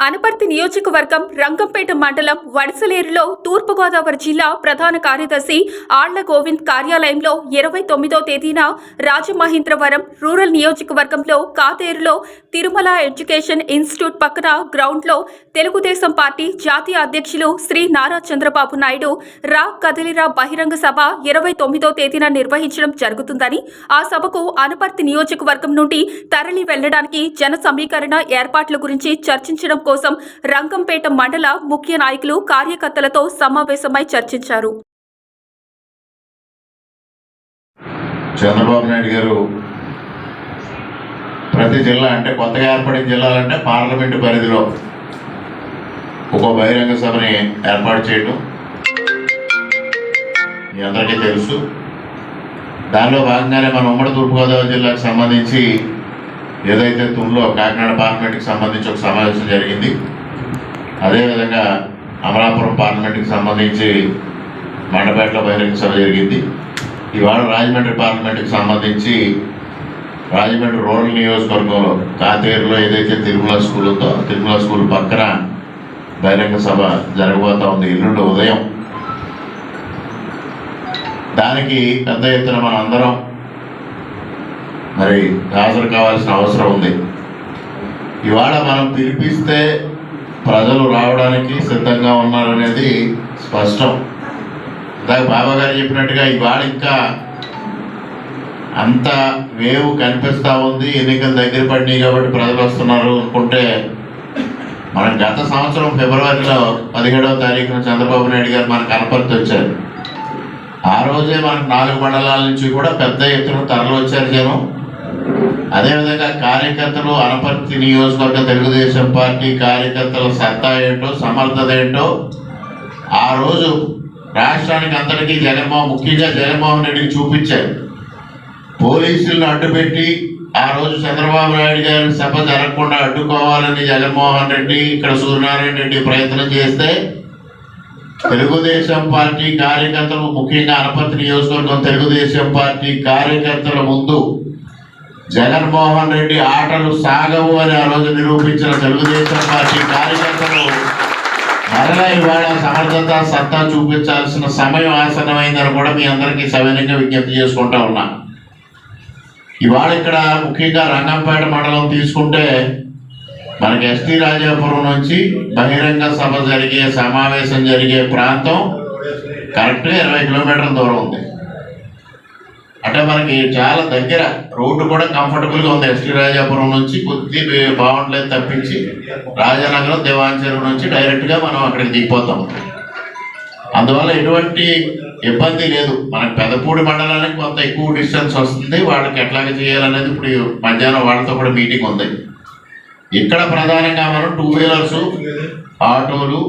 అనపర్తి నియోజకవర్గం రంగంపేట మండలం వడిసలేరులో తూర్పుగోదావరి జిల్లా ప్రధాన కార్యదర్శి ఆళ్ళ గోవింద్ కార్యాలయంలో ఇరవై తొమ్మిదో తేదీన రాజమహేంద్రవరం రూరల్ నియోజకవర్గంలో కాతేరులో తిరుమల ఎడ్యుకేషన్ ఇన్స్టిట్యూట్ పక్కన గ్రౌండ్లో తెలుగుదేశం పార్టీ జాతీయ అధ్యక్షులు శ్రీ నారా చంద్రబాబు నాయుడు రా కదిలిరా బహిరంగ సభ ఇరవై తొమ్మిదో తేదీన నిర్వహించడం జరుగుతుందని ఆ సభకు అనపర్తి నియోజకవర్గం నుండి తరలి వెళ్ళడానికి జన సమీకరణ ఏర్పాట్ల గురించి చర్చించడం కోసం రంగంపేట మండల ముఖ్య నాయకులు కార్యకర్తలతో సమావేశమై చర్చించారు. చంద్రబాబు నాయుడు గారు ప్రతి జిల్లా అంటే కొత్తగా ఏర్పడిన జిల్లాలంటే పార్లమెంటు పరిధిలో ఒక బహిరంగ సభని ఏర్పాటు చేయడం మీ అందరికీ తెలుసు. దానిలో భాగంగానే మన ఉమ్మడి తూర్పుగోదావరి జిల్లాకు సంబంధించి ఏదైతే తుమ్లో కాకినాడ పార్లమెంట్కి సంబంధించి ఒక సమావేశం జరిగింది అదేవిధంగా అమలాపురం పార్లమెంట్కి సంబంధించి మండపేటలో బహిరంగ సభ జరిగింది. ఇవాళ రాజమండ్రి పార్లమెంట్కి సంబంధించి రాజమండ్రి రూరల్ నియోజకవర్గంలో కాతేరులో ఏదైతే తిరుమల స్కూల్ ఉందో తిరుమల స్కూల్ పక్కన బహిరంగ సభ జరగబోతా ఉంది ఎల్లుండి ఉదయం. దానికి పెద్ద ఎత్తున మనం అందరం మరి హాజరు కావాల్సిన అవసరం ఉంది. ఇవాళ మనం పిలిపిస్తే ప్రజలు రావడానికి సిద్ధంగా ఉన్నారనేది స్పష్టం. ఇందాక బాబా గారు చెప్పినట్టుగా ఇవాళ ఇంకా అంత వేవ్ కనిపిస్తూ ఉంది. ఎన్నికలు దగ్గర పడినాయి కాబట్టి ప్రజలు వస్తున్నారు అనుకుంటే మనం గత సంవత్సరం ఫిబ్రవరిలో పదిహేడవ తారీఖున చంద్రబాబు నాయుడు గారు మనకు కనపరిచి వచ్చారు ఆ రోజే మనకు నాలుగు మండలాల నుంచి కూడా పెద్ద ఎత్తున తరలి వచ్చారు జనం. అదేవిధంగా కార్యకర్తలు అనపర్తి నియోజకవర్గ తెలుగుదేశం పార్టీ కార్యకర్తల సత్తా ఏంటో సమర్థత ఏంటో ఆ రోజు రాష్ట్రానికి అందరికీ జగన్మోహన్ ముఖ్యంగా జగన్మోహన్ రెడ్డికి చూపించారు. పోలీసులను అడ్డుపెట్టి ఆ రోజు చంద్రబాబు నాయుడు గారి సభ జరగకుండా అడ్డుకోవాలని జగన్మోహన్ రెడ్డి ఇక్కడ సూర్యనారాయణ రెడ్డి ప్రయత్నం చేస్తే తెలుగుదేశం పార్టీ కార్యకర్తలు ముఖ్యంగా అనపర్తి నియోజకవర్గం తెలుగుదేశం పార్టీ కార్యకర్తల ముందు జగన్మోహన్ రెడ్డి ఆటలు సాగవు అని ఆ రోజు నిరూపించిన తెలుగుదేశం పార్టీ కార్యకర్తలు మరలా ఇవాళ సమర్థత సత్తా చూపించాల్సిన సమయం ఆసనమైందని కూడా మీ అందరికీ సవినయంగా విజ్ఞప్తి చేసుకుంటా ఉన్నా. ఇవాళ ఇక్కడ ముఖ్యంగా రంగంపేట మండలం తీసుకుంటే మనకి ఎస్టీ రాజాపురం నుంచి బహిరంగ సభ జరిగే సమావేశం జరిగే ప్రాంతం కరెక్ట్గా ఇరవై కిలోమీటర్ల దూరం ఉంది. అంటే మనకి చాలా దగ్గర రోడ్డు కూడా కంఫర్టబుల్గా ఉంది. ఎస్టీ రాజాపురం నుంచి కొద్ది బాగుండలేదు తప్పించి రాజానగరం దేవాంచరం నుంచి డైరెక్ట్గా మనం అక్కడికి దిగిపోతాం. అందువల్ల ఎటువంటి ఇబ్బంది లేదు. మనకి పెదపూడి మండలానికి కొంత ఎక్కువ డిస్టెన్స్ వస్తుంది. వాళ్ళకి ఎట్లాగ చేయాలనేది ఇప్పుడు మధ్యాహ్నం వాళ్ళతో కూడా మీటింగ్ ఉంది. ఇక్కడ ప్రధానంగా మనం టూ వీలర్స్ ఆటోలు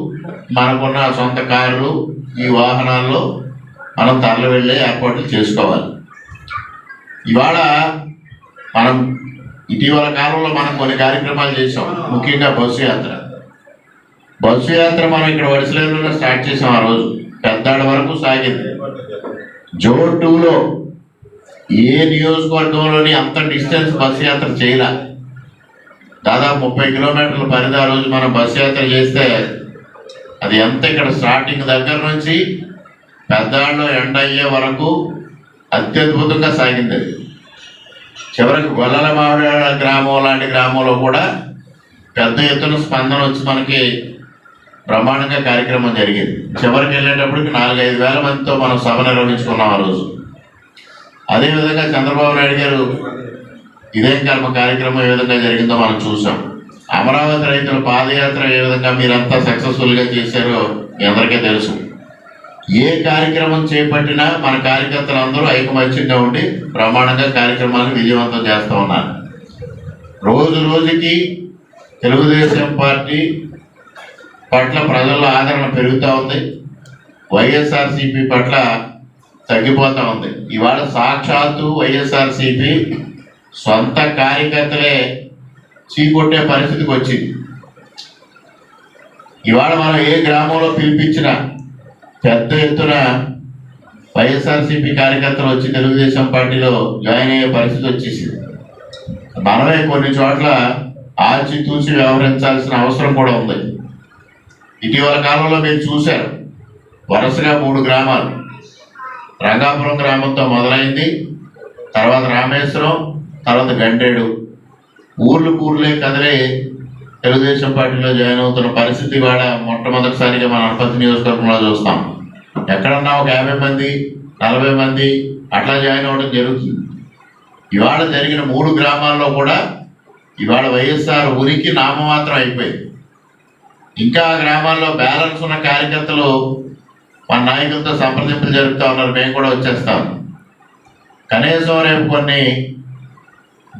మనకున్న సొంత కార్లు ఈ వాహనాల్లో మనం తరలి వెళ్ళే ఏర్పాట్లు చేసుకోవాలి. ఇవాళ మనం ఇటీవల కాలంలో మనం కొన్ని కార్యక్రమాలు చేసాం ముఖ్యంగా బస్సు యాత్ర. బస్సు యాత్ర మనం ఇక్కడ వడిసలేరులో స్టార్ట్ చేసాం ఆ రోజు. పెద్దాడ వరకు సాగింది. జోన్ టూలో ఏ నియోజకవర్గంలోని అంత డిస్టెన్స్ బస్సు యాత్ర చేయలే. దాదాపు ముప్పై కిలోమీటర్ల పరిధి ఆ రోజు మనం బస్సు యాత్ర చేస్తే అది ఎంత ఇక్కడ స్టార్టింగ్ దగ్గర నుంచి పెద్దాళ్ళు ఎండ అయ్యే వరకు అత్యద్భుతంగా సాగింది అది. చివరికి గొల్లల గ్రామం లాంటి గ్రామంలో కూడా పెద్ద ఎత్తున స్పందన వచ్చి మనకి బ్రహ్మాండంగా కార్యక్రమం జరిగింది. చివరికి వెళ్ళేటప్పటికి నాలుగైదు వేల మందితో మనం సభ నిర్వహించుకున్నాం ఆ రోజు. అదేవిధంగా చంద్రబాబు నాయుడు గారు ఇదేం కర్మ కార్యక్రమం ఏ విధంగా జరిగిందో మనం చూసాం. అమరావతి రైతుల పాదయాత్ర ఏ విధంగా మీరంతా సక్సెస్ఫుల్గా చేశారో మీ అందరికీ తెలుసు. ఏ కార్యక్రమం చేపట్టినా మన కార్యకర్తలు అందరూ ఐకమత్యంగా ఉండి బ్రహ్మాండంగా కార్యక్రమాలను విజయవంతం చేస్తూ ఉన్నారు. రోజు రోజుకి తెలుగుదేశం పార్టీ పట్ల ప్రజల్లో ఆదరణ పెరుగుతూ ఉంది. వైఎస్ఆర్సీపీ పట్ల తగ్గిపోతూ ఉంది. ఇవాళ సాక్షాత్తు వైఎస్ఆర్సీపీ సొంత కార్యకర్తలే చీకొట్టే పరిస్థితికి వచ్చింది. ఇవాళ మనం ఏ గ్రామంలో పిలిపించినా పెద్ద ఎత్తున వైఎస్ఆర్సీపీ కార్యకర్తలు వచ్చి తెలుగుదేశం పార్టీలో జాయిన్ అయ్యే పరిస్థితి వచ్చేసింది. మనమే కొన్ని చోట్ల ఆచితూచి వ్యవహరించాల్సిన అవసరం కూడా ఉంది. ఇటీవల కాలంలో మీరు చూశారు వరుసగా మూడు గ్రామాలు. రంగాపురం గ్రామంతో మొదలైంది తర్వాత రామేశ్వరం తర్వాత గండేడు. ఊర్లు ఊర్లే కదిలే తెలుగుదేశం పార్టీలో జాయిన్ అవుతున్న పరిస్థితి కూడా మొట్టమొదటిసారిగా మన అనపతి నియోజకవర్గంలో చూస్తాం. ఎక్కడన్నా ఒక యాభై మంది నలభై మంది అట్లా జాయిన్ అవ్వడం జరుగుతుంది. ఇవాళ జరిగిన మూడు గ్రామాల్లో కూడా ఇవాళ వైఎస్ఆర్ ఉనికి నామమాత్రం అయిపోయింది. ఇంకా ఆ గ్రామాల్లో బ్యాలెన్స్ ఉన్న కార్యకర్తలు మన నాయకులతో సంప్రదింపులు జరుపుతా ఉన్నారు. మేము కూడా వచ్చేస్తాం. కనీసం రేపు కొన్ని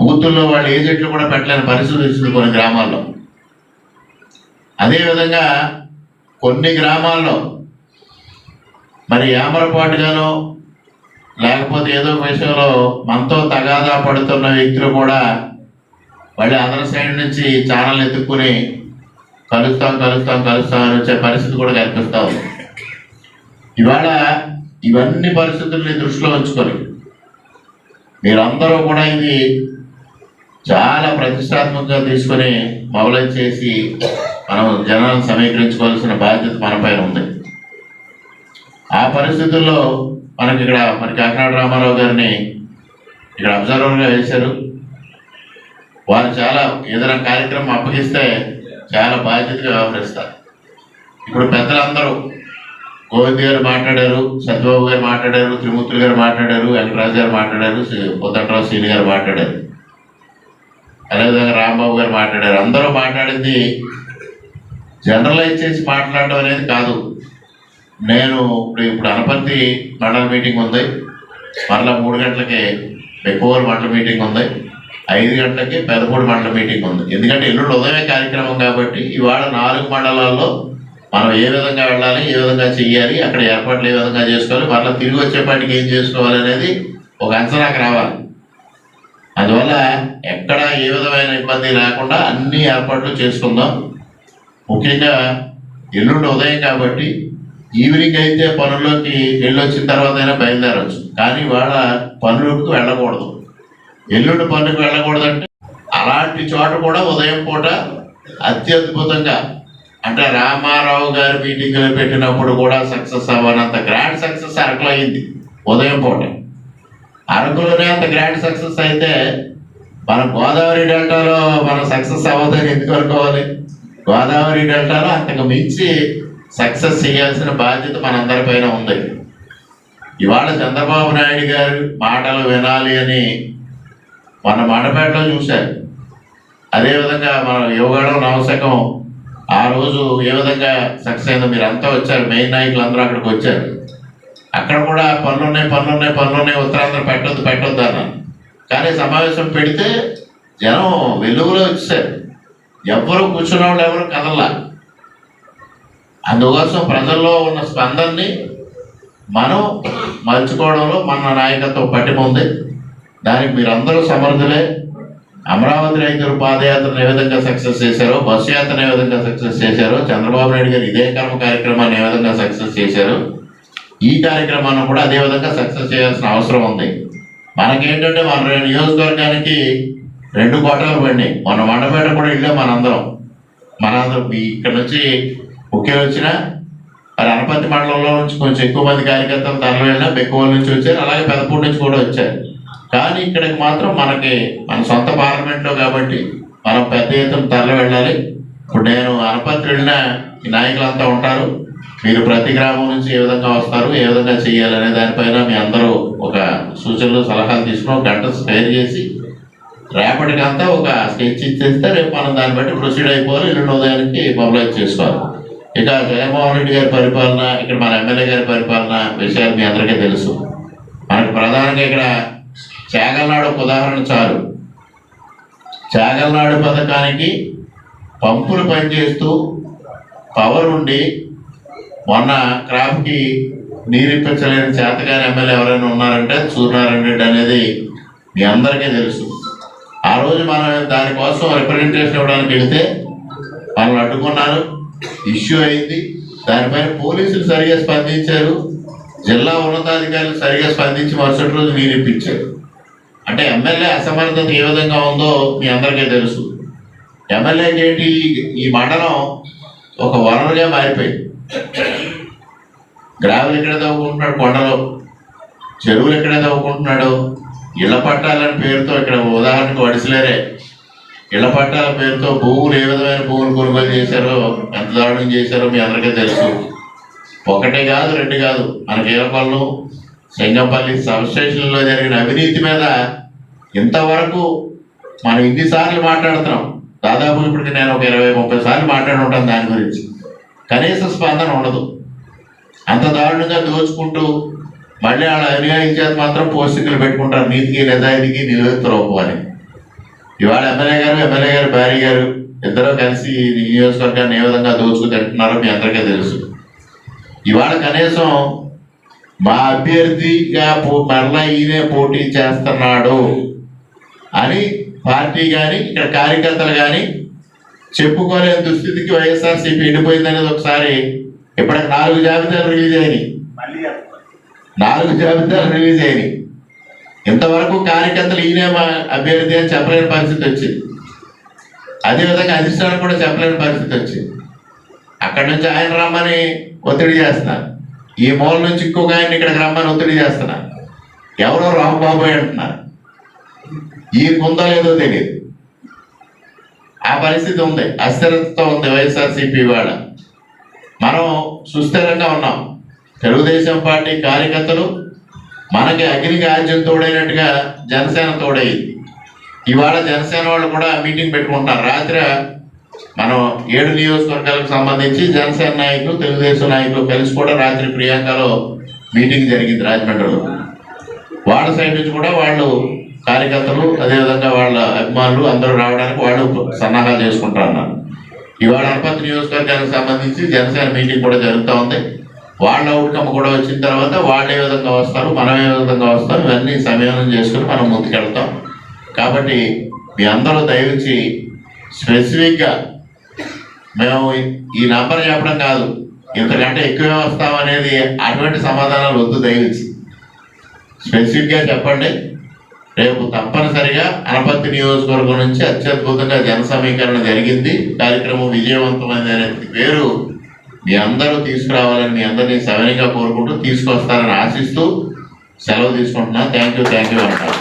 బూతుల్లో వాళ్ళు ఏజెంట్లు కూడా పెట్టలేని పరిస్థితి వచ్చింది కొన్ని గ్రామాల్లో. అదేవిధంగా కొన్ని గ్రామాల్లో మరి యామరపాటుగానో లేకపోతే ఏదో ఒక విషయంలో మనతో తగాదా పడుతున్న వ్యక్తులు కూడా మళ్ళీ అదర్ సైడ్ నుంచి ఛానల్ ఎత్తుక్కుని కలుస్తాం కలుస్తాం కలుస్తాం అని వచ్చే పరిస్థితి కూడా కనిపిస్తా ఉంది. ఇవాళ ఇవన్నీ పరిస్థితుల్ని దృష్టిలో ఉంచుకొని మీరందరూ కూడా ఇది చాలా ప్రతిష్టాత్మకంగా తీసుకొని మొబలైజ్ చేసి మనం జనాలను సమీకరించుకోవాల్సిన బాధ్యత మన పైన ఉంది. ఆ పరిస్థితుల్లో మనకి ఇక్కడ మరి కాకినాడ రామారావు గారిని ఇక్కడ అబ్జర్వర్గా వేశారు. వారు చాలా ఏదైనా కార్యక్రమం అప్పగిస్తే చాలా బాధ్యతగా వ్యవహరిస్తారు. ఇప్పుడు పెద్దలందరూ గోవింద్ గారు మాట్లాడారు సత్యబాబు గారు మాట్లాడారు త్రిమూర్తులు గారు మాట్లాడారు వెంకటరాజు గారు మాట్లాడారు పొద్దంటరావు శ్రీని గారు మాట్లాడారు. అదేవిధంగా రాంబాబు గారు మాట్లాడారు. అందరూ మాట్లాడింది జనరలైజ్ చేసి మాట్లాడడం అనేది కాదు. నేను ఇప్పుడు ఇప్పుడు అనపర్తి మండల మీటింగ్ ఉంది. మరలా మూడు గంటలకి ఎక్కువ మండల మీటింగ్ ఉంది. ఐదు గంటలకి పెదపూడి మండల మీటింగ్ ఉంది. ఎందుకంటే ఎల్లుండి ఉదయమే కార్యక్రమం కాబట్టి ఇవాళ నాలుగు మండలాల్లో మనం ఏ విధంగా వెళ్ళాలి ఏ విధంగా చెయ్యాలి అక్కడ ఏర్పాట్లు ఏ విధంగా చేసుకోవాలి మరలా తిరిగి వచ్చేపాటికి ఏం చేసుకోవాలి అనేది ఒక అంచనాకు రావాలి. అందువల్ల ఎక్కడ ఏ విధమైన ఇబ్బంది లేకుండా అన్ని ఏర్పాట్లు చేసుకుందాం. ముఖ్యంగా ఎల్లుండి ఉదయం కాబట్టి ఈవినింగ్ అయితే పనుల్లోకి వెళ్ళొచ్చిన తర్వాత అయినా బయలుదేరవచ్చు కానీ వాళ్ళ పనులకు వెళ్ళకూడదు. ఎల్లుండి పనులకు వెళ్ళకూడదంటే అలాంటి చోట కూడా ఉదయం పూట అత్యద్భుతంగా అంటే రామారావు గారి మీటింగ్లు పెట్టినప్పుడు కూడా సక్సెస్ అవ్వనంత గ్రాండ్ సక్సెస్ అరకులో అయింది ఉదయం పూట. అరకులోనే అంత గ్రాండ్ సక్సెస్ అయితే మన గోదావరి డెల్టాలో మన సక్సెస్ అవ్వదని ఎందుకు అనుకోవాలి? గోదావరి డెల్టాలో అంతకు మించి సక్సెస్ చేయాల్సిన బాధ్యత మనందరిపైన ఉంది. ఇవాళ చంద్రబాబు నాయుడు గారు మాటలు వినాలి అని మన మండపేటలో చూశారు. అదేవిధంగా మన యువగడం నవశకం ఆ రోజు ఏ విధంగా సక్సెస్ అయిందో మీరు అంతా వచ్చారు. మెయిన్ నాయకులు అందరూ అక్కడికి వచ్చారు. అక్కడ కూడా పనులున్నాయి పనులున్నాయి పనులున్నాయి ఉత్తరాంధ్ర పెట్టొద్దు పెట్టొద్దు అన్నాను కానీ సమావేశం పెడితే జనం వెలుగులో వచ్చేసారు. ఎవ్వరూ కూర్చున్న వాళ్ళు ఎవరు కదలా అందుకోసం ప్రజల్లో ఉన్న స్పందనని మనం మలుచుకోవడంలో మన నాయకత్వం పట్టిమ ఉంది. దానికి మీరందరూ సమర్థులే. అమరావతి రైతులు పాదయాత్రను ఏ విధంగా సక్సెస్ చేశారో బస్సు యాత్రను ఏ విధంగా సక్సెస్ చేశారో చంద్రబాబు నాయుడు గారు ఇదే కర్మ కార్యక్రమాన్ని ఏ విధంగా సక్సెస్ చేశారు ఈ కార్యక్రమాన్ని కూడా అదే విధంగా సక్సెస్ చేయాల్సిన అవసరం ఉంది. మనకేంటంటే మన నియోజకవర్గానికి రెండు కోటలు పడినాయి. మన మండపేట కూడా వెళ్ళాం మనందరం. మనందరం. ఇక్కడ నుంచి ముఖ్యం వచ్చిన మరి అనపతి మండలంలో నుంచి కొంచెం ఎక్కువ మంది కార్యకర్తలు తరలి వెళ్ళినా బెక్కువల నుంచి వచ్చారు అలాగే పెదపూడి నుంచి కూడా వచ్చారు. కానీ ఇక్కడికి మాత్రం మనకి మన సొంత పార్లమెంట్లో కాబట్టి మనం పెద్ద ఎత్తున తరలి వెళ్ళాలి. ఇప్పుడు నేను అనపత్రి వెళ్ళిన ఈ నాయకులంతా ఉంటారు. మీరు ప్రతి గ్రామం నుంచి ఏ విధంగా వస్తారు ఏ విధంగా చేయాలనే దానిపైన మీ అందరూ ఒక సూచనలు సలహాలు తీసుకుని గంట స్పేర్ చేసి రేపటికంతా ఒక స్కెచ్ ఇచ్చేస్తే రేపు మనం దాన్ని బట్టి ప్రొసీడ్ అయిపోవాలి. ఎల్లుండి ఉదయానికి మొబలైజ్ చేసుకోవాలి. ఇక జగన్మోహన్ రెడ్డి గారి పరిపాలన ఇక్కడ మన ఎమ్మెల్యే గారి పరిపాలన విషయాలు మీ అందరికీ తెలుసు. మనకు ప్రధానంగా ఇక్కడ చాగల్నాడు ఒక ఉదాహరణ చాలు. చాగల్నాడు పథకానికి పంపులు పనిచేస్తూ పవర్ ఉండి మొన్న క్రాప్కి నీరిప్పించలేని చేతగాని ఎమ్మెల్యే ఎవరైనా ఉన్నారంటే సూర్యనారాయణ రెడ్డి అనేది మీ అందరికీ తెలుసు. ఆ రోజు మనం దానికోసం రిప్రజెంటేషన్ ఇవ్వడానికి వెళితే వాళ్ళు అడ్డుకున్నారు. ఇష్యూ అయింది. దానిపైన పోలీసులు సరిగా స్పందించారు. జిల్లా ఉన్నతాధికారులు సరిగా స్పందించి మరుసటి రోజు మీరు ఇప్పించారు. అంటే ఎమ్మెల్యే అసమర్థత ఏ విధంగా ఉందో మీ అందరికీ తెలుసు. ఎమ్మెల్యేకి ఏంటి? ఈ- ఈ మండలం ఒక వనరుగా మారిపోయింది. గ్రావెల్ ఎక్కడ తవ్వుకుంటున్నాడు? కొండలో. చెరువులు ఎక్కడ తవ్వుకుంటున్నాడు? ఇళ్ళ పట్టాలని పేరుతో ఇక్కడ ఉదాహరణకు వడిసలేరే. ఇళ్ళ పట్టాల పేరుతో భూములు ఏ విధమైన భూములు కొనుగోలు చేశారో ఎంత దారుణం చేశారో మీ అందరికీ తెలుసు. ఒకటే కాదు రెండు కాదు. మన కీలకొల్లు సింగంపల్లి సబ్ స్టేషన్లో జరిగిన అవినీతి మీద ఇంతవరకు మనం ఇన్నిసార్లు మాట్లాడుతున్నాం. దాదాపు ఇప్పటికి నేను ఒక ఇరవై ముప్పై సార్లు మాట్లాడి ఉంటాను దాని గురించి. కనీస స్పందన ఉండదు. అంత దారుణంగా దోచుకుంటూ మళ్ళీ వాళ్ళ అనుయాయం చేత మాత్రం పోస్టింగ్లు పెట్టుకుంటారు. నీతికి నిజాయితీకి నిలువెత్తు అని. ఇవాళ ఎమ్మెల్యే గారు ఎమ్మెల్యే గారు భార్య గారు ఇద్దరు కలిసి ఈ నియోజకవర్గాన్ని ఏ విధంగా దోచుకు తింటున్నారో మీ అందరికీ తెలుసు. ఇవాళ కనీసం మా అభ్యర్థిగా పో మరలా ఈయనే పోటీ చేస్తున్నాడు అని పార్టీ కానీ ఇక్కడ కార్యకర్తలు కానీ చెప్పుకోలేని దుస్థితికి వైఎస్ఆర్సీపీ ఎండిపోయిందనేది ఒకసారి ఇప్పటికి నాలుగు జాబితాలు రిలీజ్ అయినాయి. నాలుగు జాబితాలు రిలీజ్ అయినాయి. ఇంతవరకు కార్యకర్తలు ఈయనే మా అభ్యర్థి అని చెప్పలేని పరిస్థితి వచ్చింది. అదేవిధంగా అధిష్టానం కూడా చెప్పలేని పరిస్థితి వచ్చింది. అక్కడి నుంచి ఆయన రమ్మని ఒత్తిడి చేస్తున్నారు. ఈ మూల నుంచి ఇంకొక ఆయన ఇక్కడికి రమ్మని ఒత్తిడి చేస్తున్నారు. ఎవరో రాంబాబు అంటున్నారు. ఈ ఉందో లేదో తెలియదు. ఆ పరిస్థితి ఉంది. అస్థిరతతో ఉంది వైఎస్ఆర్సీపీ వాళ్ళ మనం సుస్థిరంగా ఉన్నాం. తెలుగుదేశం పార్టీ కార్యకర్తలు మనకి అగ్ని ఆజ్యం తోడైనట్టుగా జనసేన తోడైంది. ఇవాళ జనసేన వాళ్ళు కూడా మీటింగ్ పెట్టుకుంటున్నారు రాత్రి మనం ఏడు నియోజకవర్గాలకు సంబంధించి జనసేన నాయకులు తెలుగుదేశం నాయకులు కలిసి కూడా రాత్రి ప్రియాంకలో మీటింగ్ జరిగింది రాజమండ్రిలో. వాళ్ళ సైడ్ నుంచి కూడా వాళ్ళు కార్యకర్తలు అదేవిధంగా వాళ్ళ అభిమానులు అందరూ రావడానికి వాళ్ళు సన్నాహాలు చేసుకుంటారు అన్నారు ఇవాళ అనపతి నియోజకవర్గానికి సంబంధించి జనసేన మీటింగ్ కూడా జరుగుతూ ఉంది. వాళ్ళ అవుట్కమ్ కూడా వచ్చిన తర్వాత వాళ్ళు ఏ విధంగా వస్తారు మనం ఏ విధంగా వస్తాం ఇవన్నీ సమన్వయం చేసుకుని మనం ముందుకెళ్తాం. కాబట్టి మీ అందరూ దయవుంచి స్పెసిఫిక్గా మేము ఈ నంబర్ చెప్పడం కాదు ఇంతకంటే ఎక్కువే వస్తాం అనేది అటువంటి సమాధానాలు వద్దు దయవుంచి. స్పెసిఫిక్గా చెప్పండి. రేపు తప్పనిసరిగా అనపత్తి నియోజకవర్గం నుంచి అత్యద్భుతంగా జన సమీకరణ జరిగింది. కార్యక్రమం విజయవంతమైంది అనే పేరు మీ అందరూ తీసుకురావాలని మీ అందరినీ సవినీగా కోరుకుంటూ తీసుకొస్తారని ఆశిస్తూ సెలవు తీసుకుంటున్నా. థ్యాంక్ యూ థ్యాంక్ యూ అంటారు.